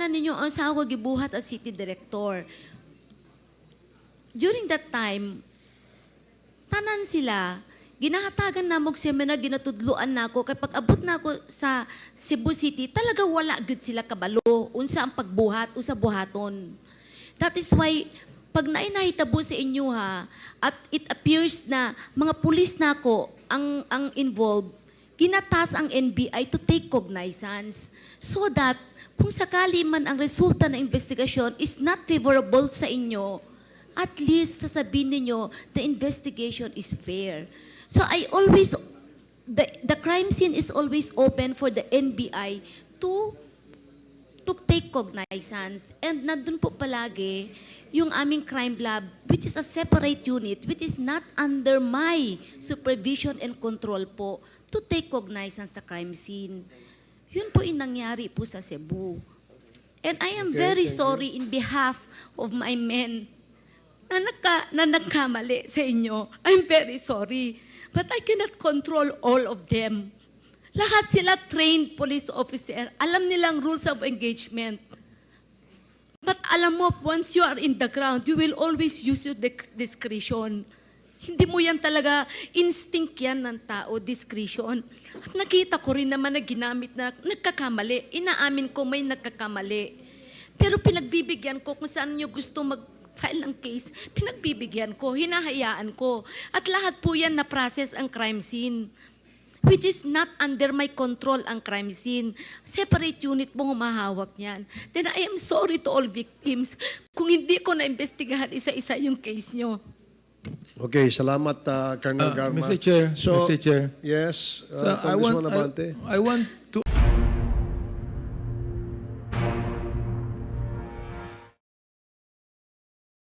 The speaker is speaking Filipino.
tanan ninyo ang sa ako gibuhat as city director. During that time, tanan sila, ginahatagan na mong seminar, ginatudluan na ako. Kaya pag abot na ako sa Cebu City, talaga wala good sila kabalo. Unsa ang pagbuhat, unsa buhaton. That is why, pag nainahitabo sa inyo ha, at it appears na mga pulis na ako ang, ang involved, ginatas ang NBI to take cognizance so that kung sakali man ang resulta ng investigasyon is not favorable sa inyo, at least sasabihin ninyo the investigation is fair. So I always, the, the crime scene is always open for the NBI to to take cognizance. And nandun po palagi yung aming crime lab, which is a separate unit, which is not under my supervision and control po, to take cognizance sa crime scene. Yun po yung nangyari po sa Cebu. And I am Okay, very thank you. sorry in behalf of my men na, nagka, na nagkamali sa inyo. I'm very sorry. But I cannot control all of them. Lahat sila trained police officer. Alam nilang rules of engagement. But alam mo, once you are in the ground, you will always use your discretion. Hindi mo yan talaga, instinct yan ng tao, discretion. At nakita ko rin naman na ginamit na nagkakamali. Inaamin ko may nagkakamali. Pero pinagbibigyan ko kung saan nyo gusto mag-file ng case, pinagbibigyan ko, hinahayaan ko. At lahat po yan na-process ang crime scene which is not under my control ang crime scene. Separate unit mo humahawak niyan. Then I am sorry to all victims kung hindi ko na-investigahan isa-isa yung case nyo. Okay, salamat uh, Colonel Uh, Garma. Mr. Chair, So, Mr. Chair. Yes, So, uh, I want I. I want